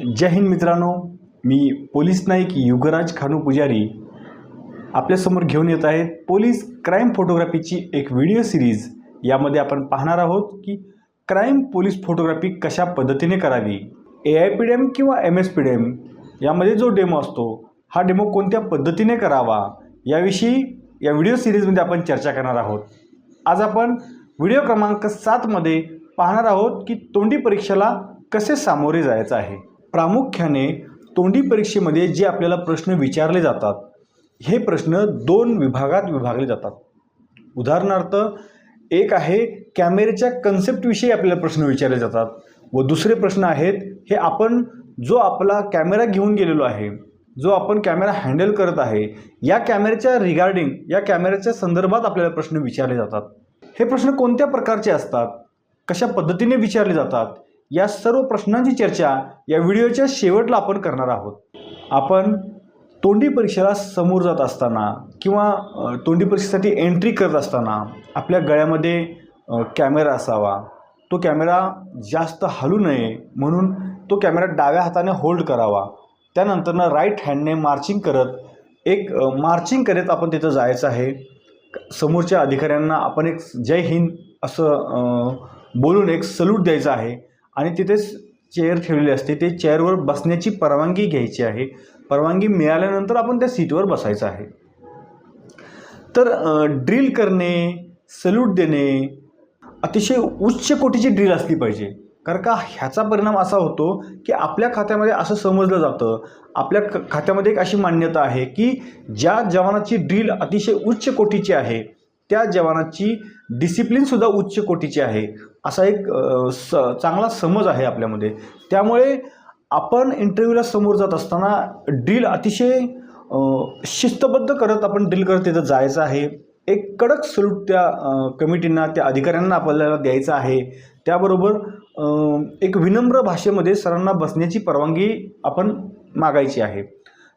जय हिंद मित्रांनो. मी पोलीस नाईक युगराज खानू पुजारी आपल्यासमोर घेऊन येत आहेत पोलीस क्राईम फोटोग्राफीची एक व्हिडिओ सिरीज. यामध्ये आपण पाहणार आहोत की क्राईम पोलीस फोटोग्राफी कशा पद्धतीने करावी? A I P D M किंवा M S P D M यामध्ये जो डेमो असतो हा डेमो कोणत्या पद्धतीने करावा? याविषयी या व्हिडिओ सिरीजमध्ये आपण चर्चा करणार आहोत. आज आपण व्हिडिओ क्रमांक सातमध्ये पाहणार आहोत की तोंडी परीक्षेला कसे सामोरे जायचं आहे. प्रामुख्याने तोंडी परीक्षेमध्ये जे आपल्याला प्रश्न विचारले जातात हे प्रश्न दोन विभागात विभागले जातात. उदाहरणार्थ एक आहे कॅमेऱ्याच्या कन्सेप्टविषयी आपल्याला प्रश्न विचारले जातात व दुसरे प्रश्न आहेत हे आपण जो आपला कॅमेरा घेऊन गेलेलो आहे जो आपण कॅमेरा हँडल करत आहे या कॅमेऱ्याच्या रिगार्डिंग या कॅमेऱ्याच्या संदर्भात आपल्याला प्रश्न विचारले जातात. हे प्रश्न कोणत्या प्रकारचे असतात? कशा पद्धतीने विचारले जातात? या सर्व प्रश्नांची चर्चा या व्हिडिओच्या शेवटला आपण करणार आहोत. आपण तोंडी परीक्षेला समोर जात असताना किंवा तोंडी परीक्षेसाठी एंट्री करत असताना आपल्या गळ्यामध्ये कॅमेरा असावा. तो कॅमेरा जास्त हलू नये म्हणून तो कॅमेरा डाव्या हाताने होल्ड करावा. त्यानंतरनं राईट हँडने मार्चिंग करत एक मार्चिंग करत आपण तिथं जायचं आहे. समोरच्या अधिकाऱ्यांना आपण एक जय हिंद असं बोलून एक सल्यूट द्यायचं आहे. आणि तिथेच चेअर ठेवलेली असते. ते चेअरवर बसण्याची परवानगी घ्यायची आहे. परवानगी मिळाल्यानंतर आपण त्या सीटवर बसायचं आहे. तर ड्रिल करणे सल्यूट देणे अतिशय उच्च कोटीची ड्रिल असली पाहिजे. कारण का ह्याचा परिणाम असा होतो की आपल्या खात्यामध्ये असं समजलं जातं. आपल्या क खात्यामध्ये एक अशी मान्यता आहे की ज्या जवानाची ड्रिल अतिशय उच्च कोटीची आहे त्या जवानाची डिसिप्लिनसुद्धा उच्च कोटीची आहे. असा एक स चांगला समज आहे आपल्यामध्ये. त्यामुळे आपण इंटरव्ह्यूला समोर जात असताना ड्रिल अतिशय शिस्तबद्ध करत आपण ड्रिल करत तिथं जायचं आहे. एक कडक सल्यूट त्या कमिटींना त्या अधिकाऱ्यांना आपल्याला द्यायचं आहे. त्याबरोबर एक विनम्र भाषेमध्ये सरांना बसण्याची परवानगी आपण मागायची आहे.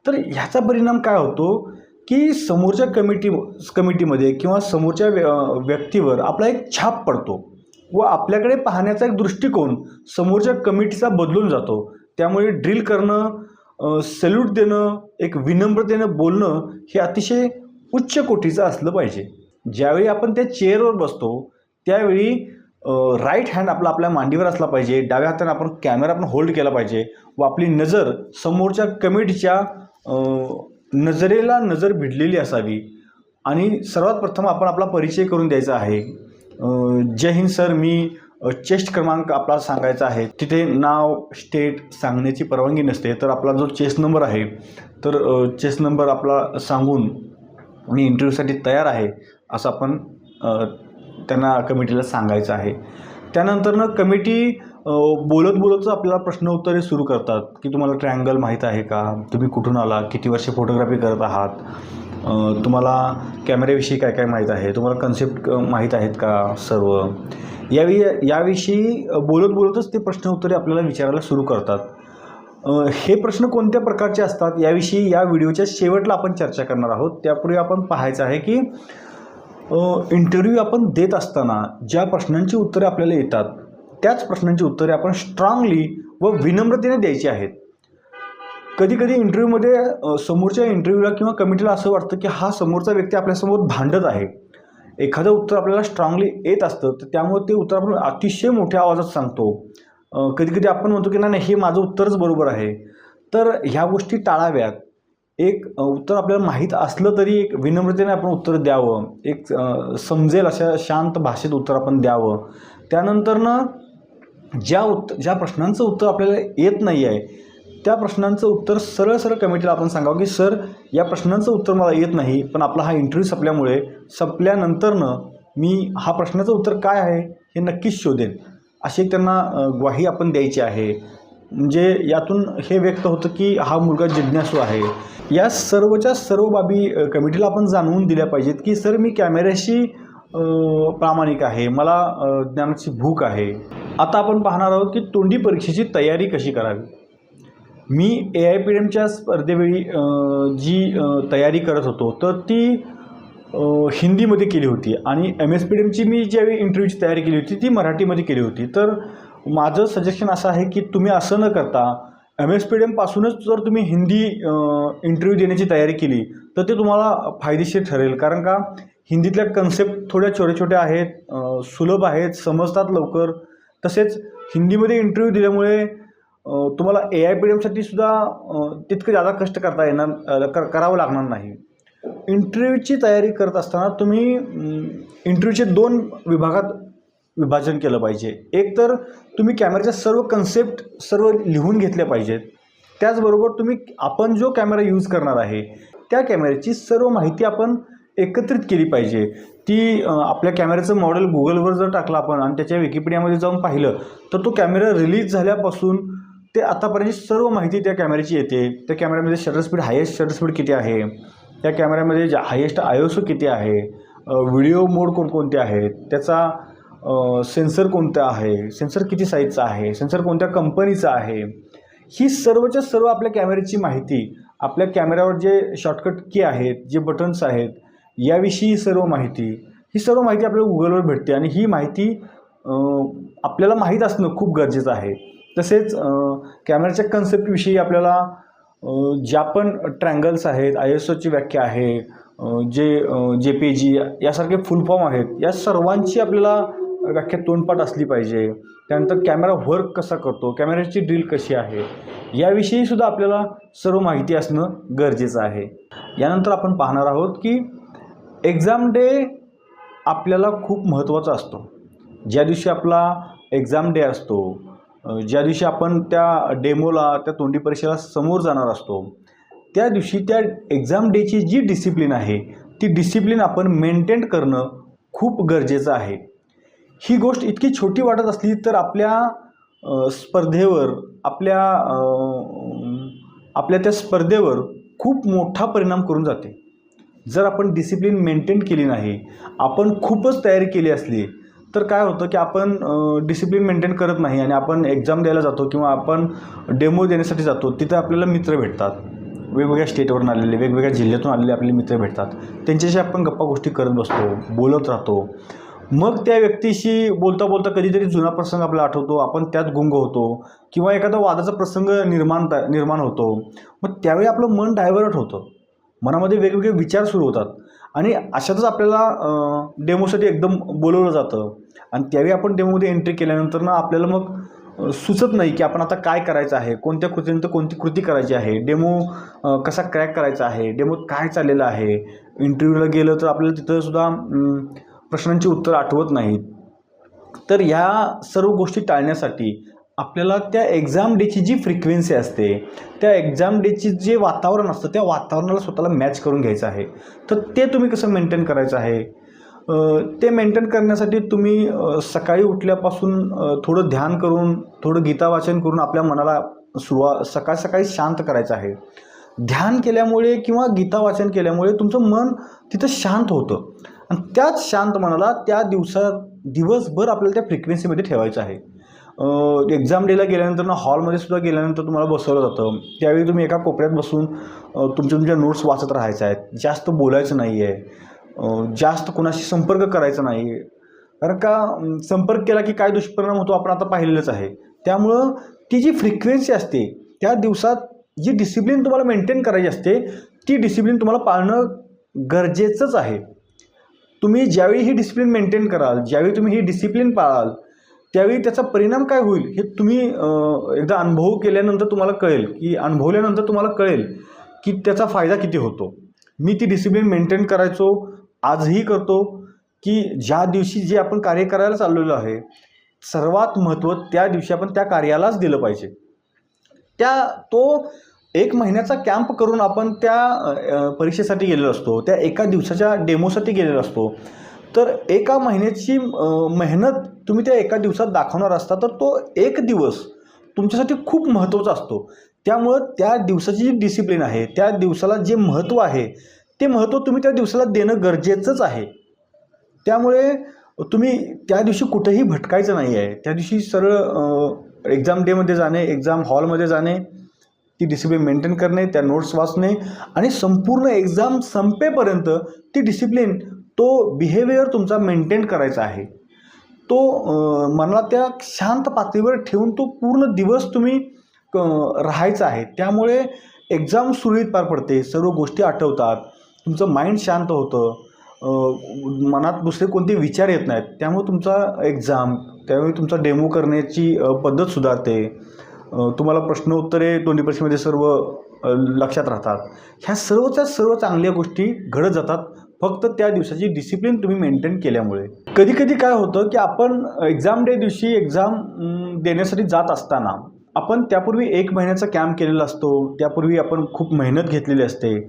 तर ह्याचा परिणाम काय होतो? की समोरच्या कमिटी कमिटीमध्ये किंवा समोरच्या व्य- व्यक्तीवर आपला एक छाप पडतो व आपल्याकडे पाहण्याचा एक दृष्टिकोन समोरच्या कमिटीचा बदलून जातो. त्यामुळे ड्रिल करणं सल्यूट देणं एक विनम्रतेनं बोलणं हे अतिशय उच्च कोटीचं असलं पाहिजे. ज्यावेळी आपण त्या चेअरवर बसतो त्यावेळी राईट हँड आपला आपल्या मांडीवर असला पाहिजे डाव्या हाताने आपण कॅमेरा आपण होल्ड केला पाहिजे व आपली नजर समोरच्या कमिटीच्या नजरेला नजर भिडलेली असावी. आणि सर्वात प्रथम आपण आपला परिचय करून द्यायचा आहे. जय हिंद सर मी चेस्ट क्रमांक आपला सांगायचा आहे. तिथे नाव स्टेट सांगण्याची परवानगी नसते. तर आपला जो चेस्ट नंबर आहे तर चेस्ट नंबर आपला सांगून मी इंटरव्ह्यूसाठी तयार आहे असं आपण त्यांना कमिटीला सांगायचं आहे. त्यानंतरनं कमिटी बोलत बोलतच आपल्याला प्रश्न उत्तरे सुरू करतात की तुम्हाला ट्रँगल माहीत आहे का? तुम्ही कुठून आला? किती वर्षे फोटोग्राफी करत आहात? तुम्हाला कॅमेऱ्याविषयी काय काय माहीत आहे? तुम्हाला कन्सेप्ट माहीत आहेत का सर्व? यावि याविषयी बोलत बोलतच ते प्रश्न उत्तरे आपल्याला विचारायला सुरू करतात. हे प्रश्न कोणत्या प्रकारचे असतात? याविषयी या व्हिडिओच्या शेवटला आपण चर्चा करणार आहोत. त्यापूर्वी आपण पाहायचं आहे की इंटरव्ह्यू आपण देत असताना ज्या प्रश्नांची उत्तरे आपल्याला येतात त्याच प्रश्नांची उत्तरे आपण स्ट्रॉंगली व विनम्रतेने द्यायची आहेत. कधी कधी इंटरव्ह्यूमध्ये समोरच्या इंटरव्ह्यूला किंवा कमिटीला असं वाटतं की हा समोरचा व्यक्ती आपल्यासमोर भांडत आहे. एखादं उत्तर आपल्याला स्ट्रॉंगली येत असतं तर त्यामुळे ते उत्तर आपण अतिशय मोठ्या आवाजात सांगतो. कधीकधी आपण म्हणतो की नाही हे माझं उत्तरच बरोबर आहे. तर ह्या गोष्टी टाळाव्यात. एक उत्तर आपल्याला माहीत असलं तरी एक विनम्रतेने आपण उत्तर द्यावं. एक समजेल अशा शांत भाषेत उत्तर आपण द्यावं. त्यानंतरनं ज्या उत्तर ज्या प्रश्नांचं उत्तर आपल्याला येत नाही आहे त्या प्रश्नांचं उत्तर सरळ सरळ कमिटीला आपण सांगावं की सर या प्रश्नांचं उत्तर मला येत नाही पण आपला हा इंटरव्ह्यू संपल्यामुळे संपल्यानंतरनं मी हा प्रश्नाचं उत्तर काय आहे हे नक्कीच शोधेन. अशी त्यांना ग्वाही आपण द्यायची आहे. म्हणजे यातून हे व्यक्त होतं की हा मुलगा जिज्ञासू आहे. या सर्वच्या सर्व बाबी कमिटीला आपण जाणवून दिल्या पाहिजेत की सर मी कॅमेऱ्याशी प्रामाणिक आहे. मला ज्ञानाची भूक आहे. आता आपण पाहणार आहोत की तोंडी परीक्षेची तयारी कशी करावी. मी ए आय पी एमच्या स्पर्धेवेळी जी तयारी करत होतो तर ती हिंदीमध्ये केली होती आणि एम एस पी डी एमची मी ज्यावेळी इंटरव्ह्यूची तयारी केली होती ती मराठीमध्ये केली होती. तर माझं सजेशन असं आहे की तुम्ही असं न करता एम एस पी डी एमपासूनच जर तुम्ही हिंदी इंटरव्ह्यू देण्याची तयारी केली तर ते तुम्हाला फायदेशीर ठरेल. कारण का? हिंदीतल्या कन्सेप्ट थोड्या छोट्या छोट्या आहेत सुलभ आहेत समजतात लवकर. तसेच हिंदीमध्ये इंटरव्ह्यू दिल्यामुळे तुम्हाला ए आय पी डी एमसाठी सुद्धा तितकं जादा कष्ट करता येणार कर करावं लागणार नाही. इंटरव्ह्यूची तयारी करत असताना तुम्ही इंटरव्ह्यूचे दोन विभागात विभाजन केलं पाहिजे. एक तर तुम्ही कॅमेऱ्याच्या सर्व कन्सेप्ट सर्व लिहून घेतल्या पाहिजेत. त्याचबरोबर तुम्ही आपण जो कॅमेरा यूज करणार आहे त्या कॅमेऱ्याची सर्व माहिती आपण एकत्रित केली पाहिजे. ती आपल्या कॅमेऱ्याचं मॉडेल गुगलवर जर टाकलं आपण आणि त्याच्या विकिपीडियामध्ये जाऊन पाहिलं तर तो कॅमेरा रिलीज झाल्यापासून ते आतापर्यंत सर्व माहिती त्या कॅमेऱ्याची येते. त्या कॅमेऱ्यामध्ये shutter speed highest shutter speed किती आहे? त्या कॅमेऱ्यामध्ये जा हायेस्ट आयोसो किती आहे? व्हिडिओ मोड कोणकोणते आहेत? त्याचा सेन्सर कोणता आहे? सेन्सर किती साईजचा आहे? सेन्सर कोणत्या कंपनीचा आहे? ही सर्वच्या सर्व आपल्या कॅमेऱ्याची माहिती आपल्या कॅमेऱ्यावर जे शॉर्टकट की आहेत जे बटन्स आहेत याविषयी सर्व माहिती ही सर्व माहिती आपल्याला गुगलवर भेटते आणि ही माहिती आपल्याला माहीत असणं खूप गरजेचं आहे. तसेच कॅमेराच्या कॅमेऱ्याच्या कन्सेप्टविषयी आपल्याला ज्या पण ट्रँगल्स आहेत आय एस ओची व्याख्या आहे जे जे पी जी यासारखे फुल फॉर्म आहेत या सर्वांची आपल्याला व्याख्या तोंडपाठ असली पाहिजे. त्यानंतर कॅमेरा वर्क कसा करतो कॅमेऱ्याची ड्रिल कशी आहे याविषयीसुद्धा आपल्याला सर्व माहिती असणं गरजेचं आहे. यानंतर आपण पाहणार आहोत की एक्झाम डे आपल्याला खूप महत्त्वाचा असतो. ज्या दिवशी आपला एक्झाम डे असतो ज्या दिवशी आपण त्या डेमोला त्या तोंडी परीक्षेला समोर जाणार असतो त्या दिवशी त्या एक्झाम डेची जी डिसिप्लिन आहे ती डिसिप्लिन आपण मेंटेन करणं खूप गरजेचं आहे. ही गोष्ट इतकी छोटी वाटत असली तर आपल्या स्पर्धेवर आपल्या आपल्या त्या स्पर्धेवर खूप मोठा परिणाम करून जाते. जर आपण डिसिप्लिन मेंटेन केली नाही आपण खूपच तयारी केली असली तर काय होतं की आपण डिसिप्लिन मेंटेन करत नाही आणि आपण एक्झाम द्यायला जातो किंवा आपण डेमो देण्यासाठी जातो तिथं आपल्याला मित्र भेटतात. वेगवेगळ्या स्टेटवरून आलेले वेगवेगळ्या जिल्ह्यातून आलेले आपले मित्र भेटतात. त्यांच्याशी आपण गप्पा गोष्टी करत बसतो बोलत राहतो. मग त्या व्यक्तीशी बोलता बोलता कधीतरी जुना प्रसंग आपला आठवतो आपण त्यात गुंग होतो किंवा एखादा वादाचा प्रसंग निर्माण निर्माण होतो. मग त्यावेळी आपलं मन डायव्हर्ट होतं. मनामध्ये वेगवेगळे विचार सुरू होतात. आणि अशातच आपल्याला डेमोसाठी एकदम बोलवलं जातं. आणि त्यावेळी आपण डेमोमध्ये एंट्री केल्यानंतर ना आपल्याला मग सुचत नाही की आपण आता काय करायचं आहे कोणत्या कृतीनंतर कोणती कृती करायची आहे डेमो कसा क्रॅक करायचा आहे डेमोत काय चाललेलं आहे इंटरव्ह्यूला गेलं तर आपल्याला तिथंसुद्धा प्रश्नांची उत्तरं आठवत नाहीत. तर ह्या सर्व गोष्टी टाळण्यासाठी आपल्याला त्या एक्झाम डेची जी फ्रिक्वेन्सी असते त्या एक्झाम डेची जे वातावरण असतं त्या वातावरणाला स्वतःला मॅच करून घ्यायचं आहे. तर ते तुम्ही कसं मेंटेन करायचं आहे? ते मेंटेन करण्यासाठी तुम्ही सकाळी उठल्यापासून थोडं ध्यान करून थोडं गीता वाचन करून आपल्या मनाला सुरुवा सकाळ सकाळी शांत करायचं आहे. ध्यान केल्यामुळे किंवा गीता वाचन केल्यामुळे तुमचं मन तिथं शांत होतं. आणि त्याच शांत मनाला त्या दिवसात दिवसभर आपल्याला त्या फ्रिक्वेन्सीमध्ये ठेवायचं आहे. एक्झाम डेला गेल्यानंतर ना हॉलमध्ये सुद्धा गेल्यानंतर तुम्हाला बसवलं जातं. त्यावेळी तुम्ही एका कोपऱ्यात बसून तुमच्या तुमच्या नोट्स वाचत राहायचं आहेत. जास्त बोलायचं नाही आहे जास्त कुणाशी संपर्क करायचा नाही आहे कारण का संपर्क केला की काय दुष्परिणाम होतो आपण आता पाहिलेलंच आहे. त्यामुळं ती जी फ्रिक्वेन्सी असते त्या दिवसात जी डिसिप्लिन तुम्हाला मेंटेन करायची असते ती डिसिप्लिन तुम्हाला पाळणं गरजेचंच आहे. तुम्ही ज्यावेळी ही डिसिप्लिन मेंटेन कराल ज्यावेळी तुम्ही ही डिसिप्लिन पाळाल त्यावेळी त्याचा परिणाम काय होईल हे तुम्ही एकदा अनुभव केल्यानंतर तुम्हाला कळेल की अनुभवल्यानंतर तुम्हाला कळेल की त्याचा फायदा किती होतो. मी ती डिसिप्लिन मेंटेन करायचो आजही करतो की ज्या दिवशी जे आपण कार्य करायला चाललेलो आहे सर्वात महत्त्व त्या दिवशी आपण त्या कार्यालाच दिलं पाहिजे. त्या तो एक महिन्याचा कॅम्प करून आपण त्या परीक्षेसाठी गेलेलो असतो त्या एका दिवसाच्या डेमोसाठी गेलेलो असतो. तर एका महिन्याची मेहनत तुम्ही त्या एका दिवसात दाखवणार असता तर तो एक दिवस तुमच्यासाठी खूप महत्त्वाचा असतो. त्यामुळं त्या दिवसाची जी डिसिप्लिन आहे त्या दिवसाला जे महत्त्व आहे ते महत्त्व तुम्ही त्या दिवसाला देणं गरजेचंच आहे. त्यामुळे तुम्ही त्या दिवशी कुठेही भटकायचं नाही आहे. त्या दिवशी सरळ एक्झाम डेमध्ये जाणे एक्झाम हॉलमध्ये जाणे ती डिसिप्लिन मेंटेन करणे त्या नोट्स वाचणे आणि संपूर्ण एक्झाम संपेपर्यंत ती डिसिप्लिन तो बिहेवियर तुमचा मेंटेन करायचा आहे. तो मनाला त्या शांत पातळीवर ठेवून तो पूर्ण दिवस तुम्ही क- राहायचं आहे. त्यामुळे एक्झाम सुरळीत पार पडते सर्व गोष्टी आठवतात तुमचं माइंड शांत होतं मनात दुसरे कोणते विचार येत नाहीत. त्यामुळे तुमचा एक्झाम त्यावेळी तुमचा डेमो करण्याची पद्धत सुधारते. तुम्हाला प्रश्न उत्तरे तोंडी परीक्षेमध्ये सर्व लक्षात राहतात. ह्या सर्वच्या सर्व चांगल्या गोष्टी घडत जातात. फक्त त्या दिवसाची डिसिप्लिन तुम्ही मेंटेन केल्यामुळे. कधी कधी काय होतं की आपण एक्झाम डे दिवशी एक्झाम देण्यासाठी जात असताना आपण त्यापूर्वी एक महिन्याचा कॅम्प केलेला असतो. त्यापूर्वी आपण खूप मेहनत घेतलेली असते.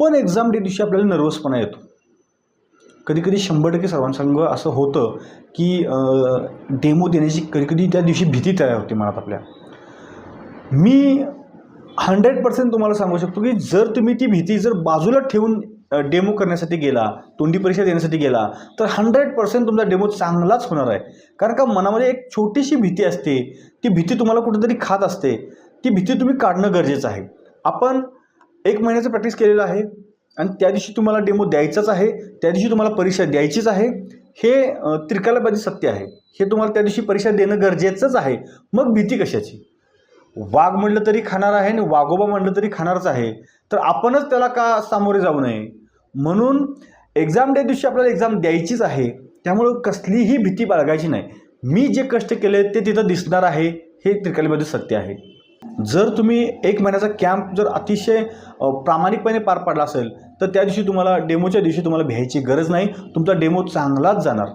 पण एक्झाम डे दिवशी आपल्याला नर्वसपणा येतो. कधी कधी शंभर टक्के सर्वांसंग असं होतं की डेमो देण्याची कधी कधी त्या दिवशी भीती तयार होते मनात आपल्या. मी हंड्रेड पर्सेंट तुम्हाला सांगू शकतो की जर तुम्ही ती भीती जर बाजूला ठेवून डेमो करण्यासाठी गेला तोंडी परीक्षा देण्यासाठी गेला तर हंड्रेड पर्सेंट तुमचा डेमो चांगलाच होणार आहे. कारण का मनामध्ये एक छोटीशी भीती असते ती भीती तुम्हाला कुठेतरी खात असते ती भीती तुम्ही काढणं गरजेचं आहे. आपण एक महिन्याचं प्रॅक्टिस केलेलं आहे आणि त्या दिवशी तुम्हाला डेमो द्यायचाच आहे त्या दिवशी तुम्हाला परीक्षा द्यायचीच आहे हे त्रिकालाबाजी सत्य आहे. हे तुम्हाला त्या दिवशी परीक्षा देणं गरजेचंच आहे. मग भीती कशाची? वाघ म्हणलं तरी खाणार आहे आणि वाघोबा म्हणलं तरी खाणारच आहे. तर आपणच त्याला का सामोरे जाऊ नये? म्हणून एक्झाम डे दिवशी आपल्याला एक्झाम द्यायचीच आहे. त्यामुळं कसलीही भीती बाळगायची नाही. मी जे कष्ट केले ते तिथं दिसणार आहे हे त्रिकालीमध्ये सत्य आहे. जर तुम्ही एक महिन्याचा कॅम्प जर अतिशय प्रामाणिकपणे पार पाडला असेल तर त्या दिवशी तुम्हाला डेमोच्या दिवशी तुम्हाला भ्यायची गरज नाही. तुमचा डेमो चांगलाच जाणार.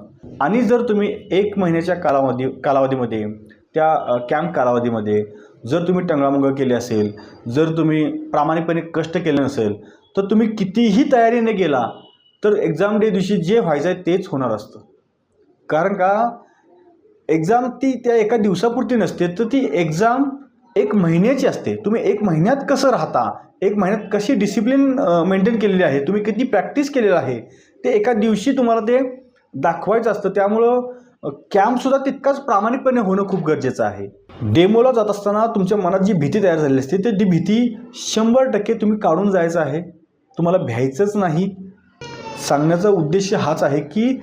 आणि जर तुम्ही एक महिन्याच्या कालावधी कालावधीमध्ये त्या कॅम्प कालावधीमध्ये जर तुम्ही टंगळामंगळ केली असेल जर तुम्ही प्रामाणिकपणे कष्ट केले नसेल तर तुम्ही कितीही तयारीने गेला तर एक्झाम डे दिवशी जे व्हायचं आहे तेच होणार असतं. कारण का? एक्झाम ती त्या एका दिवसापुरती नसते तर ती एक्झाम एक महिन्याची असते. तुम्ही एक महिन्यात कसं राहता? एक महिन्यात कशी डिसिप्लिन मेंटेन केलेली आहे? तुम्ही किती प्रॅक्टिस केलेलं आहे? ते एका दिवशी तुम्हाला ते दाखवायचं असतं. त्यामुळं कॅम्पसुद्धा तितकाच प्रामाणिकपणे होणं खूप गरजेचं आहे. डेमोला जात असताना तुमच्या मनात जी भीती तयार झालेली असते ते ती भीती शंभर टक्के तुम्ही काढून जायचं आहे. तुम्हाला भ्यायचंच नाही. सांगण्याचा उद्देश हाच आहे की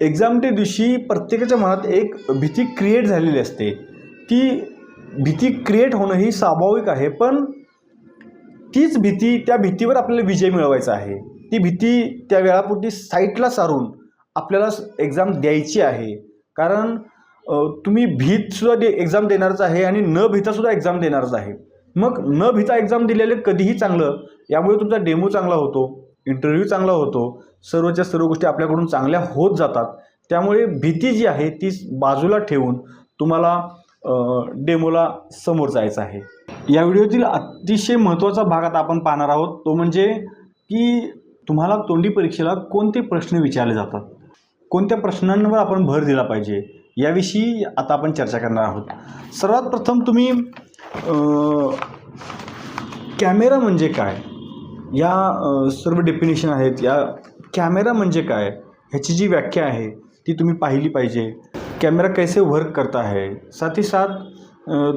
एक्झामच्या दिवशी प्रत्येकाच्या मनात एक भीती क्रिएट झालेली असते. ती भीती क्रिएट होणं ही स्वाभाविक आहे पण तीच भीती त्या भीतीवर आपल्याला विजय मिळवायचा आहे. ती भीती त्या वेळापुरती साईटला सारून आपल्याला एक्झाम द्यायची आहे. कारण तुम्ही भीतसुद्धा दे एक्झाम देणारच आहे आणि न भीतासुद्धा एक्झाम देणारच आहे. मग न भीता एक्झाम दिलेले कधीही चांगलं यामुळे तुमचा डेमो चांगला होतो इंटरव्ह्यू चांगला होतो सर्वच्या सर्व गोष्टी आपल्याकडून चांगल्या होत जातात. त्यामुळे भीती जी आहे ती बाजूला ठेवून तुम्हाला डेमोला समोर जायचं आहे. या व्हिडिओतील अतिशय महत्त्वाचा भाग आता आपण पाहणार आहोत. तो म्हणजे की तुम्हाला तोंडी परीक्षेला कोणते प्रश्न विचारले जातात? कोणत्या प्रश्नांवर आपण भर दिला पाहिजे? याविषयी आता आपण चर्चा करणार आहोत. सर्वात प्रथम तुम्ही कॅमेरा म्हणजे काय? या सर्व डेफिनेशन आहेत. या कॅमेरा म्हणजे काय? ह्याची जी व्याख्या आहे ती तुम्ही पाहिली पाहिजे. कॅमेरा कैसे वर्क करता है? साथ ही साथ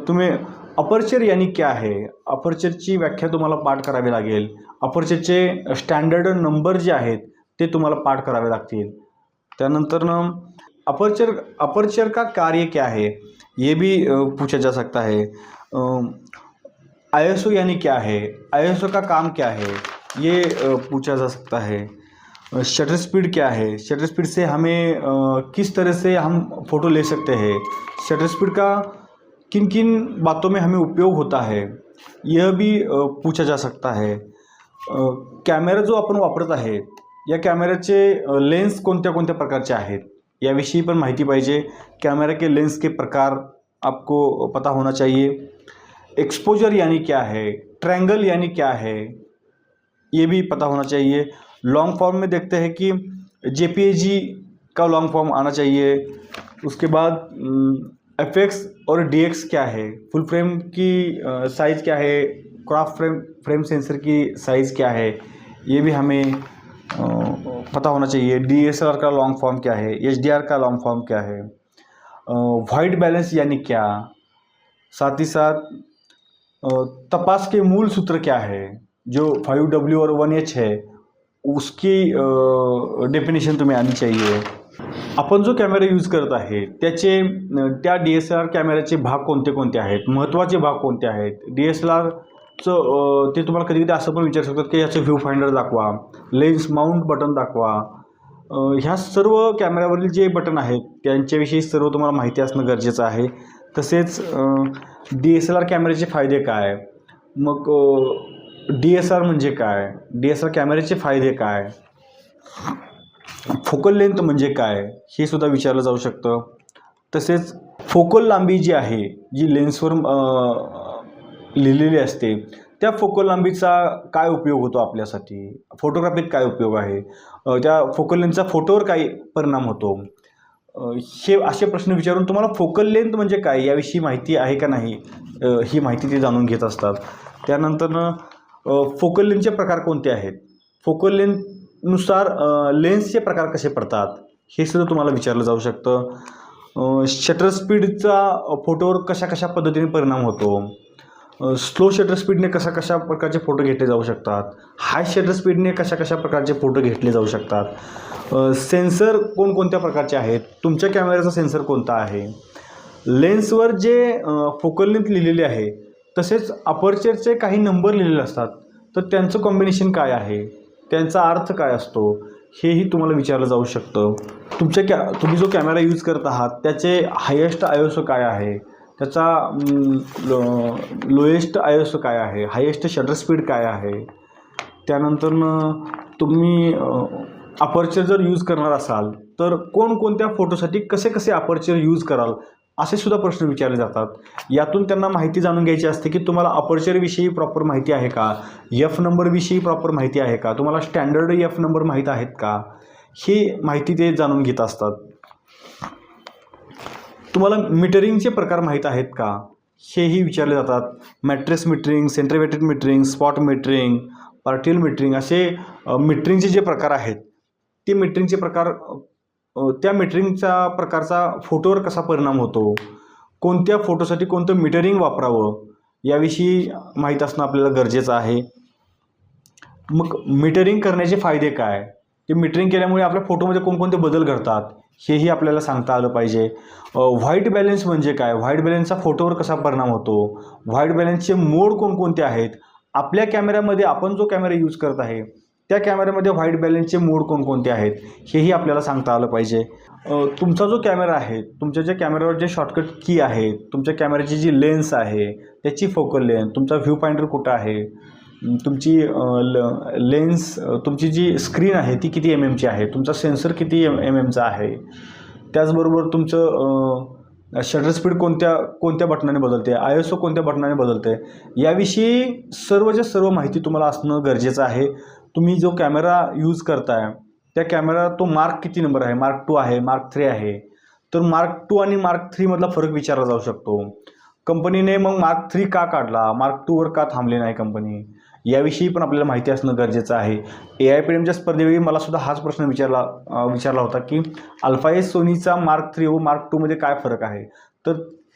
तुम्ही अपर्चर यानी क्या है? अपर्चरची व्याख्या तुम्हाला पाठ करावी लागेल. अपर्चरचे स्टँडर्ड नंबर जे आहेत ते तुम्हाला पाठ करावे लागतील. त्यानंतर न अपर्चर अपर्चर का कार्य क्या है? ये भी पूछा जा सकता है. ओ यानी क्या है? आई एस ओ का काम क्या है? ये पूछा जा सकता है। शटर स्पीड क्या है? शटर स्पीड से हमें किस तरह से हम फ़ोटो ले सकते हैं? शटर स्पीड का किन किन बातों में हमें उपयोग होता है? यह भी पूछा जा सकता है। कॅमेरा जो आपण वापरत आहे या कॅमेऱ्याचे लेन्स कोणत्या कोणत्या प्रकारचे आहेत? याविषयी पण माहिती पाहिजे. कैमरा के लेंस के प्रकार आपको पता होना चाहिए. एक्सपोजर यानी क्या है? ट्रैंगल यानी क्या है? ये भी पता होना चाहिए। लॉन्ग फॉर्म में देखते हैं कि जे का लॉन्ग फॉर्म आना चाहिए। उसके बाद एफ़ एक्स और डी एक्स क्या है? फुल फ्रेम की साइज़ क्या है? क्रॉप फ्रेम फ्रेम सेंसर की साइज़ क्या है? ये भी हमें पता होना चाहिए। डी एस आर का लॉन्ग फॉर्म क्या है? एच डी आर का लॉन्ग फॉर्म क्या है? वाइट बैलेंस यानी क्या? साथ ही साथ तपास के मूल सूत्र क्या है? जो फाइव डब्ल्यू और वन एच है उसकी डेफिनेशन तुम्हें आनी चाहिए। आपण जो कॅमेरा यूज करत आहे त्याचे त्या डी एस एल आर कॅमेऱ्याचे भाग कोणते कोणते आहेत? महत्त्वाचे भाग कोणते आहेत? डी एस एल आरचं ते तुम्हाला कधी कधी असं पण विचारू शकतात की याचं व्ह्यू फाइंडर दाखवा लेन्स माउंट बटन दाखवा. ह्या सर्व कॅमेऱ्यावरील जे बटन आहेत त्यांच्याविषयी सर्व तुम्हाला माहिती असणं गरजेचं आहे. तसेच डी एस एल आर कॅमेऱ्याचे फायदे काय? मग डी एस आर म्हणजे काय? डी एस आर कॅमेऱ्याचे फायदे काय? फोकल लेंथ म्हणजे काय? हे सुद्धा विचारलं जाऊ शकतं. तसेच फोकल लांबी जी आहे जी लेन्सवर लिहिलेली असते त्या फोकल लांबीचा काय उपयोग होतो आपल्यासाठी? फोटोग्राफीत काय उपयोग आहे? त्या फोकल लेन्थचा फोटोवर काय परिणाम होतो? हे असे प्रश्न विचारून तुम्हाला फोकल लेंथ म्हणजे काय याविषयी माहिती आहे का नाही? ही माहिती ते जाणून घेत असतात. त्यानंतरनं फोकल लेन्थचे प्रकार कोणते आहेत? फोकल लेन्थनुसार लेन्सचे प्रकार कसे पडतात? हे सुद्धा तुम्हाला विचारलं जाऊ शकतं. शटर स्पीडचा फोटोवर कशा कशा पद्धतीने परिणाम होतो? स्लो शटर स्पीडने कशा कशा प्रकारचे फोटो घेतले जाऊ शकतात? हाय शटर स्पीडने कशा कशा प्रकारचे फोटो घेतले जाऊ शकतात? सेन्सर कोणकोणत्या प्रकारचे आहेत? तुमच्या कॅमेऱ्याचा सेन्सर कोणता आहे? लेन्सवर जे फोकल लिहिलेले आहे तसेच अपर्चरचे काही नंबर लिहिलेले असतात तर त्यांचं कॉम्बिनेशन काय आहे? त्यांचा अर्थ काय असतो? हेही तुम्हाला विचारलं जाऊ शकतं. तुमच्या कॅ तुम्ही जो कॅमेरा यूज करत आहात त्याचे हायेस्ट आयोसो काय आहे? त्याचा लोएस्ट आय एस काय आहे? हायेस्ट शटर स्पीड काय आहे? त्यानंतर तुम्ही अपर्चर जर यूज करणार असाल तर कोणकोणत्या फोटोसाठी कसे कसे अपर्चर यूज कराल असे सुद्धा प्रश्न विचारले जातात. यातून त्यांना माहिती जाणून घ्यायची असते की तुम्हाला अपर्चरविषयी प्रॉपर माहिती आहे का? एफ नंबरविषयी प्रॉपर माहिती आहे का? तुम्हाला स्टँडर्ड एफ नंबर माहीत आहेत का? ही माहिती ते जाणून घेत असतात. तुम्हाला मीटरिंगचे प्रकार माहीत आहेत का? हेही विचारले जातात. Matrix metering centre weighted metering spot metering partial metering असे मीटरिंगचे जे प्रकार आहेत ते मीटरिंगचे प्रकार त्या मीटरिंगचा प्रकारचा फोटोवर कसा परिणाम होतो? कोणत्या फोटोसाठी कोणतं मीटरिंग वापरावं? याविषयी माहीत असणं आपल्याला गरजेचं आहे. मग मीटरिंग करण्याचे फायदे काय? ते मीटरिंग केल्यामुळे आपल्या फोटोमध्ये कोणकोणते बदल घडतात हेही आपल्याला सांगता आलं पाहिजे. व्हाईट बॅलेन्स म्हणजे काय? व्हाईट बॅलेन्सचा फोटोवर कसा परिणाम होतो? व्हाईट बॅलेन्सचे मोड कोणकोणते आहेत? आपल्या कॅमेऱ्यामध्ये आपण जो कॅमेरा यूज करत आहे त्या कॅमेऱ्यामध्ये व्हाईट बॅलेन्सचे मोड कोणकोणते आहेत हेही आपल्याला सांगता आलं पाहिजे. तुमचा जो कॅमेरा आहे तुमच्या ज्या कॅमेऱ्यावर जे शॉर्टकट की आहे तुमच्या कॅमेऱ्याची जी लेन्स आहे त्याची फोकल लेन्थ तुमचा व्ह्यू पॉईंटर कुठं आहे? तुमची ल लेन्स तुमची जी स्क्रीन आहे ती किती एम एमची आहे? तुमचा सेन्सर किती एम एम एमचा आहे? त्याचबरोबर तुमचं शटर स्पीड कोणत्या कोणत्या बटनाने बदलते? आय एस ओ कोणत्या बटनाने बदलते? याविषयी सर्वच्या सर्व माहिती तुम्हाला असणं गरजेचं आहे. तुम्ही जो कॅमेरा यूज करताय त्या कॅमेरा तो मार्क किती नंबर आहे? मार्क टू आहे मार्क थ्री आहे. तर मार्क टू आणि मार्क थ्रीमधला फरक विचारला जाऊ शकतो. कंपनीने मग मार्क थ्री का काढला? मार्क टूवर का थांबले नाही कंपनी? याविषयी पण आपल्याला माहिती असणं गरजेचं आहे. ए आय पी एमच्या स्पर्धेवेळी मला सुद्धा हाच प्रश्न विचारला विचारला होता की अल्फा एस सोनीचा मार्क थ्री व मार्क टूमध्ये काय फरक आहे? तर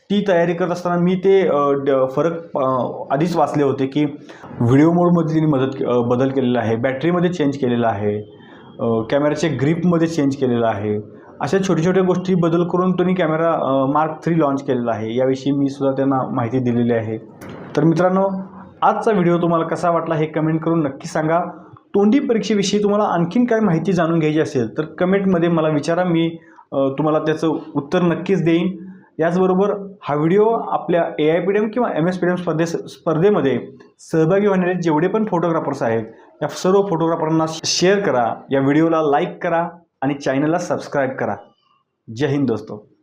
ती तयारी करत असताना मी ते ड- फरक आधीच वाचले होते की व्हिडिओ मोडमध्ये त्यांनी मदत बदल केलेला आहे बॅटरीमध्ये चेंज केलेला आहे अं, कॅमेऱ्याच्या ग्रीपमध्ये चेंज केलेला आहे. अशा छोट्या छोट्या गोष्टी बदल करून त्यांनी कॅमेरा मार्क थ्री लॉन्च केलेला आहे. याविषयी मी सुद्धा त्यांना माहिती दिलेली आहे. तर मित्रांनो आजचा व्हिडिओ तुम्हाला कसा वाटला हे कमेंट करून नक्की सांगा. तोंडी परीक्षेविषयी तुम्हाला आणखीन काय माहिती जाणून घ्यायची असेल तर कमेंटमध्ये मला विचारा. मी तुम्हाला त्याचं उत्तर नक्कीच देईन. याचबरोबर हा व्हिडिओ आपल्या A I P D M किंवा M S P D M स्पर्धे स्पर्धेमध्ये सहभागी होणारे जेवढे पण फोटोग्राफर्स आहेत या सर्व फोटोग्राफरांना शेअर करा. या व्हिडिओला लाईक करा आणि चॅनलला सबस्क्राईब करा. जय हिंद दोस्तों.